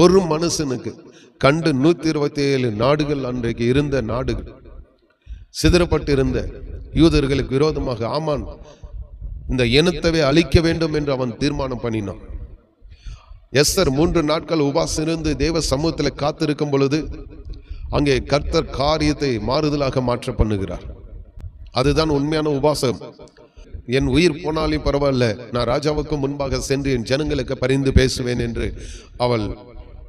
ஒரு மனுஷனுக்கு கண்டு நூத்தி இருபத்தி ஏழு நாடுகள் அன்றைக்கு இருந்த நாடுகள். சிதறப்பட்டிருந்த யூதர்களுக்கு விரோதமாக ஆமான் இந்த இனத்தவே அழிக்க வேண்டும் என்று அவன் தீர்மானம் பண்ணினான். எஸ்தர் மூன்று நாட்கள் உபாசம் இருந்து தேவ சமூகத்தில் காத்திருக்கும் பொழுது அங்கே கர்த்தர் காரியத்தை மாறுதலாக மாற்ற பண்ணுகிறார். அதுதான் உண்மையான உபாசம் என் உயிர் போனாலும் பரவாயில்ல. நான் ராஜாவுக்கு முன்பாக சென்று என் ஜனங்களுக்கு பரிந்து பேசுவேன் என்று அவள்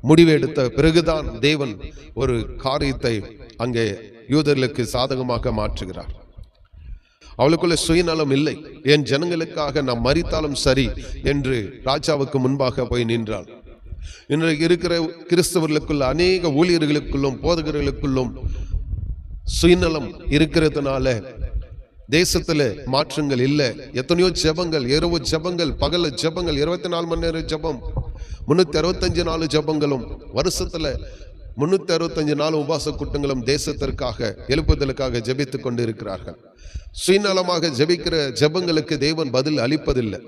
முடிவெடுத்த பிறகுதான் தேவன் ஒரு காரியத்தை அங்கே யூதர்களுக்கு சாதகமாக மாற்றுகிறார். அவளுக்குள்ள சுயநலம் இல்லை. என் ஜனங்களுக்காக நான் மறித்தாலும் சரி என்று ராஜாவுக்கு முன்பாக போய் நின்றாள். இன்றைக்கு இருக்கிற கிறிஸ்தவர்களுக்குள்ள அநேக ஊழியர்களுக்குள்ளும் போதகர்களுக்குள்ளும் சுயநலம் இருக்கிறதுனால தேசத்துல மாற்றங்கள் இல்லை. எத்தனையோ ஜெபங்கள் இரவு ஜெபங்கள் பகல ஜெபங்கள் இருபத்தி நாலு மணி நேரம் ஜெபம் முன்னூத்தி அறுபத்தஞ்சு நாலு ஜெபங்களும் வருஷத்துல முன்னூத்தி அறுபத்தஞ்சு நாலு உபாச கூட்டங்களும் தேசத்திற்காக எழுப்புதலுக்காக ஜெபித்துக் கொண்டு இருக்கிறார்கள் சுயநலமாக ஜெபிக்கிற ஜெபங்களுக்கு தேவன் பதில் அளிப்பதில்லை.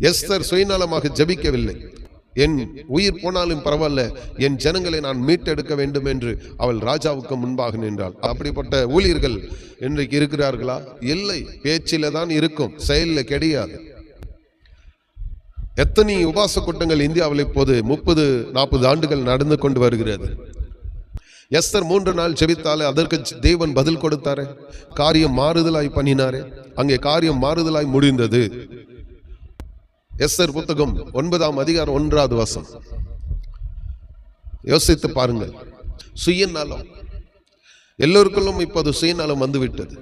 எஸ்தர் சுயநலமாக ஜெபிக்கவில்லை. என் உயிர் போனாலும் பரவாயில்ல என் ஜனங்களை நான் மீட்டெடுக்க வேண்டும் என்று அவள் ராஜாவுக்கு முன்பாக நின்றாள். அப்படிப்பட்ட ஊழியர்கள் இன்றைக்கு இருக்கிறார்களா? இல்லை பேச்சில தான் இருக்கும் செயலில் கிடையாது. எத்தனை உபாச கூட்டங்கள் இந்தியாவில் இப்போது முப்பது நாற்பது ஆண்டுகள் நடந்து கொண்டு வருகிறது. எஸ்தர் மூன்று நாள் செபித்தாலே அதற்கு தேவன் பதில் கொடுத்தாரே. காரியம் மாறுதலாய் பண்ணினாரே. அங்கே காரியம் மாறுதலாய் முடிந்தது. எஸ்ஆர் புத்தகம் ஒன்பதாம் அதிகாரம் ஒன்றாவது வசம் யோசித்து பாருங்கள். சுயநலம். எல்லோருக்குள்ளும் இப்போது சுயநலம் வந்துவிட்டது.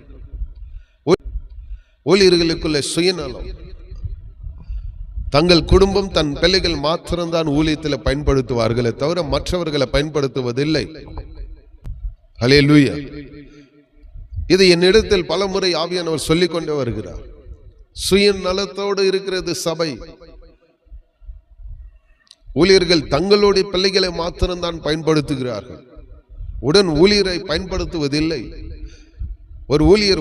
ஊழியர்களுக்குள்ள சுயநலம். தங்கள் குடும்பம் தன் பிள்ளைகள் மாத்திரம்தான் ஊழியத்தில் பயன்படுத்துவார்களே தவிர மற்றவர்களை பயன்படுத்துவதில்லை. அலே லூயா இது என்னிடத்தில் பல முறை ஆவியானவர் சொல்லிக் கொண்டே சுயநலத்தோடு இருக்கிறது சபை. ஊழியர்கள் தங்களுடைய பிள்ளைகளை மாத்திரம்தான் பயன்படுத்துகிறார்கள். உடன் ஊழியரை பயன்படுத்துவதில்லை. ஒரு ஊழியர்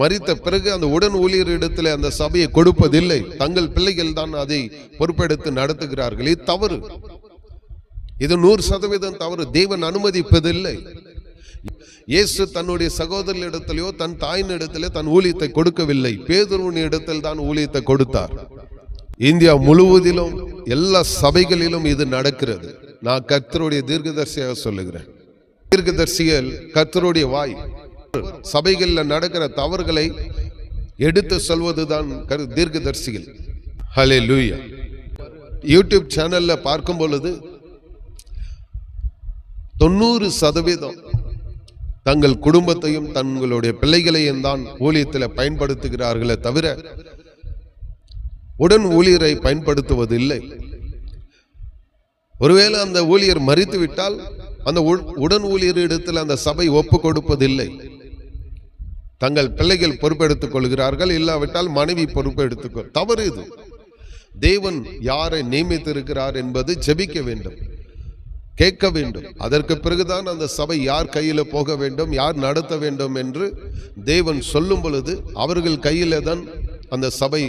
மறித்த பிறகு அந்த உடன் ஊழியர் இடத்துல அந்த சபையை கொடுப்பதில்லை. தங்கள் பிள்ளைகள் தான் அதை பொறுப்பெடுத்து நடத்துகிறார்கள். இது தவறு. இது நூறு சதவீதம் தவறு. தேவன் அனுமதிப்பதில்லை. இயேசு தன்னுடைய சகோதரிடத்திலேயோ தன் தாயின் இடத்திலே தன் ஊழியத்தை கொடுக்கவில்லை. பேதுருவின் இடத்தில் தான் ஊழியத்தை கொடுத்தார். இந்தியா முழுவதிலும் எல்லா சபைகளிலும் இது நடக்கிறது. நான் கர்த்தருடைய தீர்க்கதரிசியாக சொல்லுகிறேன். தீர்க்கதரிசிகள் கர்த்தருடைய வாய். சபைகளில் நடக்கிற தவறுகளை எடுத்து சொல்வதுதான் கரு தீர்க்கதரிசிகள். ஹலே லூயா யூடியூப் சேனல்ல பார்க்கும் பொழுது தொண்ணூறு சதவீதம் தங்கள் குடும்பத்தையும் தங்களுடைய பிள்ளைகளையும் தான் ஊழியத்தில் பயன்படுத்துகிறார்களே தவிர உடன் ஊழியரை பயன்படுத்துவதில்லை. ஒருவேளை அந்த ஊழியர் மறித்துவிட்டால் அந்த உ- உடன் ஊழியர் இடத்தில் அந்த சபை ஒப்பு கொடுப்பதில்லை தங்கள் பிள்ளைகள் பொறுப்பெடுத்துக் கொள்கிறார்கள் இல்லாவிட்டால் மனைவி பொறுப்பெடுத்துக் கொள் தவறு இது. தேவன் யாரை நியமித்திருக்கிறார் என்பது ஜெபிக்க வேண்டும். கேட்க வேண்டும். அதற்கு பிறகுதான் அந்த சபை யார் கையில் போக வேண்டும் யார் நடத்த வேண்டும் என்று தேவன் சொல்லும் பொழுது அவர்கள் கையில தான் அந்த சபை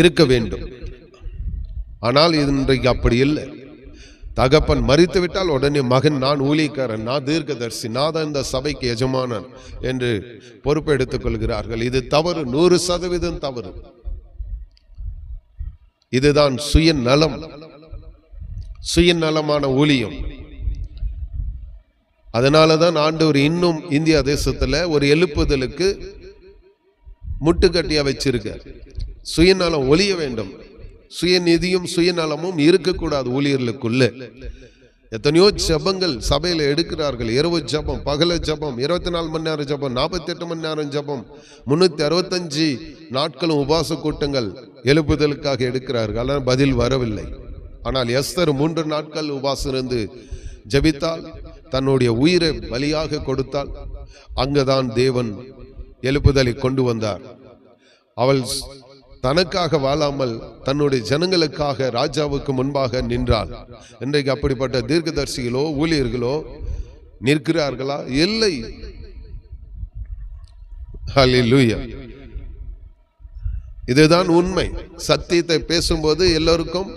இருக்க வேண்டும். ஆனால் இது இன்றைக்கு அப்படி இல்லை. தகப்பன் மறித்து விட்டால் உடனே மகன் நான் ஊழியக்காரன் நான் தீர்க்கதர்சி நான் தான் இந்த சபைக்கு எஜமானன் என்று பொறுப்பெடுத்துக் கொள்கிறார்கள். இது தவறு நூறு சதவீதம் தவறு. இதுதான் சுய நலம் சுயநலமான ஊழியம். அதனால தான் ஆண்டவர் இன்னும் இந்தியா தேசத்தில் ஒரு எழுப்புதலுக்கு முட்டுக்கட்டியாக வச்சிருக்கார். சுயநலம் ஒழிய வேண்டும். சுயநிதியும் சுயநலமும் இருக்கக்கூடாது ஊழியர்களுக்குள்ள. எத்தனையோ ஜபங்கள் சபையில் எடுக்கிறார்கள். இரவு ஜபம் பகல ஜபம் இருபத்தி நாலு மணி நேரம் ஜபம் நாற்பத்தி எட்டு மணி நேரம் ஜபம் முன்னூற்றி அறுபத்தஞ்சு நாட்களும் உபாச கூட்டங்கள் எழுப்புதலுக்காக எடுக்கிறார்கள். ஆனால் பதில் வரவில்லை. ஆனால் எஸ்தர் மூன்று நாட்கள் உபாசிருந்து ஜபித்தால் தன்னுடைய உயிரை பலியாக கொடுத்தால் அங்குதான் தேவன் எழுப்புதலை கொண்டு வந்தார். அவள் தனக்காக வாழாமல் தன்னுடைய ஜனங்களுக்காக ராஜாவுக்கு முன்பாக நின்றாள். இன்றைக்கு அப்படிப்பட்ட தீர்க்கதர்சிகளோ ஊழியர்களோ நிற்கிறார்களா? இல்லை. இதுதான் உண்மை. சத்தியத்தை பேசும்போது எல்லோருக்கும்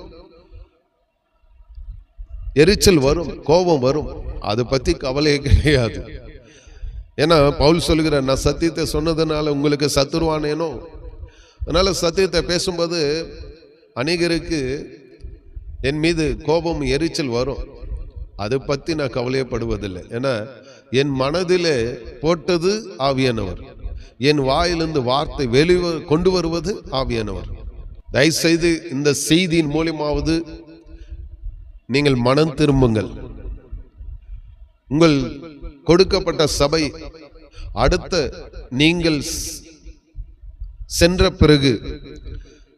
எரிச்சல் வரும் கோபம் வரும். அதை பற்றி கவலையே கிடையாது. ஏன்னா பவுல் சொல்கிற நான் சத்தியத்தை சொன்னதுனால உங்களுக்கு சத்துருவானேனோ? அதனால் சத்தியத்தை பேசும்போது அநேகருக்கு என் மீது கோபம் எரிச்சல் வரும். அதை பற்றி நான் கவலையப்படுவதில்லை. ஏன்னா என் மனதிலே போட்டது ஆவியானவர். என் வாயிலிருந்து வார்த்தை வெளிவ கொண்டு வருவது ஆவியானவர். தயவுசெய்து இந்த செய்தியின் மூலியமாவது நீங்கள் மனம் திரும்புங்கள். உங்கள் கொடுக்கப்பட்ட சபை அடுத்த நீங்கள் சென்ற பிறகு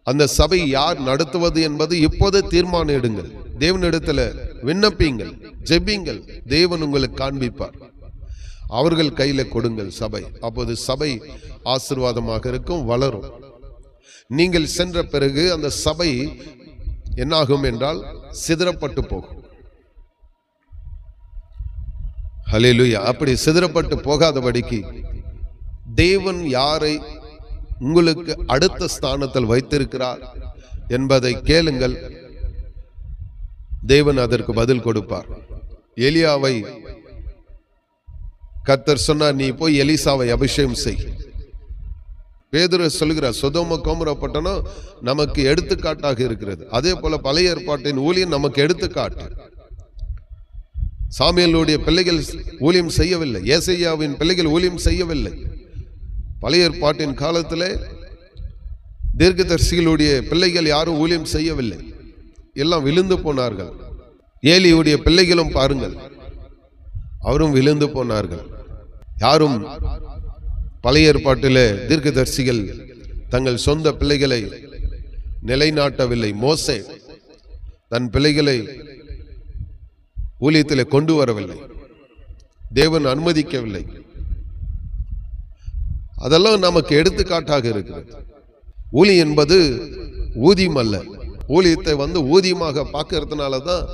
அந்த சபை யார் நடத்துவது என்பது இப்போதே தீர்மானம் எடுங்கள். தேவனிடத்துல விண்ணப்பிங்கள் ஜெபிங்கள் தேவன் உங்களுக்கு காண்பிப்பார். அவர்கள் கையில கொடுங்கள் சபை. அப்போது சபை ஆசீர்வாதமாக இருக்கும் வளரும். நீங்கள் சென்ற பிறகு அந்த சபை என்னாகும் என்றால் சிதறப்பட்டு போகும். ஹalleluya அப்படி சிதறப்பட்டு போகாதபடிக்கு தேவன் யாரை உங்களுக்கு அடுத்த ஸ்தானத்தில் வைத்திருக்கிறார் என்பதை கேளுங்கள். தேவன் அதற்கு பதில் கொடுப்பார். எலியாவை கத்தர் சொன்னார் நீ போய் எலிசாவை அபிஷேகம் செய். பேதுரு சொல்கிறார் சொதோம கோமுர பட்டணம் நமக்கு எடுத்துக்காட்டாக இருக்கிறது. அதே போல பழைய ஏற்பாட்டின் ஊழியம் நமக்கு எடுத்துக்காட்டு. சாமியலுடைய பிள்ளைகள் ஊழியம் செய்யவில்லை. ஏசையாவின் பிள்ளைகள் ஊழியம் செய்யவில்லை. பழைய ஏற்பாட்டின் காலத்தில் தீர்க்கதர்சிகளுடைய பிள்ளைகள் யாரும் ஊழியம் செய்யவில்லை. எல்லாம் விழுந்து போனார்கள். ஏலியுடைய பிள்ளைகளும் பாருங்கள். அவரும் விழுந்து போனார்கள். யாரும் பழைய ஏற்பாட்டிலே தீர்க்கதரிசிகள் தங்கள் சொந்த பிள்ளைகளை நிலைநாட்டவில்லை. மோசே தன் பிள்ளைகளை ஊழியத்தில் கொண்டு வரவில்லை. தேவன் அனுமதிக்கவில்லை. அதெல்லாம் நமக்கு எடுத்துக்காட்டாக இருக்கிறது. ஊழி என்பது ஊதியம் அல்ல. ஊழியத்தை வந்து ஊதியமாக பார்க்கறதுனால தான்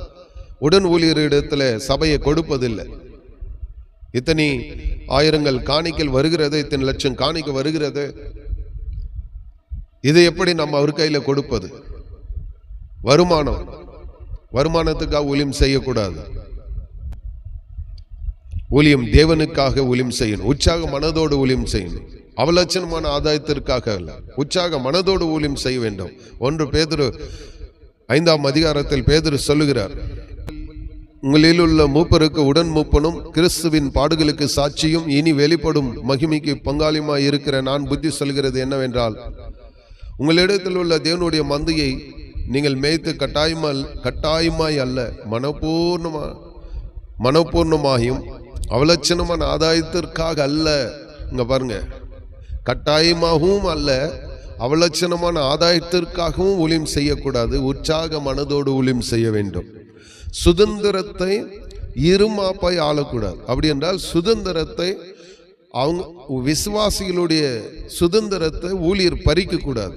உடன் ஊழியரிடத்தில் சபையை கொடுப்பதில்லை. இத்தனை ஆயிரங்கள் காணிக்கல் வருகிறது இத்தனை லட்சம் காணிக்க வருகிறது. இதை எப்படி நம்ம அவர் கையில் கொடுப்பது? வருமானம். வருமானத்துக்காக ஊழியம் செய்யக்கூடாது. ஊழியம் தேவனுக்காக ஊழியம் செய்யணும். உற்சாக மனதோடு ஊழியம் செய்யணும். அவலட்சணமான ஆதாயத்திற்காக அல்ல. உற்சாக மனதோடு ஊழியம் செய்ய வேண்டும். ஒன்று பேதுரு ஐந்தாம் அதிகாரத்தில் பேதுரு சொல்லுகிறார் உங்களில் உள்ள மூப்பருக்கு உடன் மூப்பனும் கிறிஸ்துவின் பாடுகளுக்கு சாட்சியும் இனி வெளிப்படும் மகிமைக்கு பங்காளியுமாய் இருக்கிற நான் புத்தி சொல்கிறது என்னவென்றால் உங்களிடத்தில் உள்ள தேவனுடைய மந்தையை நீங்கள் மேய்த்து கட்டாயமல் கட்டாயமாய் அல்ல மனப்பூர்ணமா மனப்பூர்ணமாகியும் அவலட்சணமான ஆதாயத்திற்காக அல்ல. இங்க பாருங்க. கட்டாயமாகவும் அல்ல அவலட்சணமான ஆதாயத்திற்காகவும் ஊழியம் செய்யக்கூடாது உற்சாக மனதோடு ஊழியம் செய்ய வேண்டும். சுதந்திரத்தை இருமாப்பாய் ஆளக்கூடாது. அப்படி என்றால் சுதந்திரத்தை அவங்க விசுவாசிகளுடைய சுதந்திரத்தை ஊழியர் பறிக்கக்கூடாது.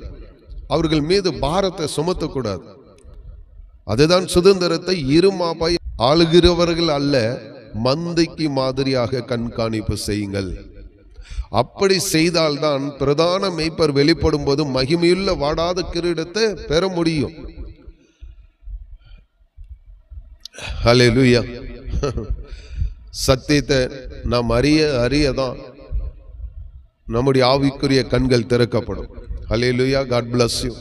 அவர்கள் மீது பாரத்தை சுமத்தக்கூடாது. அதுதான் சுதந்திரத்தை இருமாப்பாய் ஆளுகிறவர்கள் அல்ல மந்தைக்கு மாதிரியாக கண்காணிப்பு செய்யுங்கள். அப்படி செய்தால்தான் பிரதான மெய்ப்பர் வெளிப்படும் போது மகிமையுள்ள வாடாத கிரீடத்தை பெற முடியும். ஹalleluya சத்தியத்தை நாம் அறிய அறியதான் நம்முடைய ஆவிக்குரிய கண்கள் திறக்கப்படும். ஹalleluya காட் பிளஸ் யூ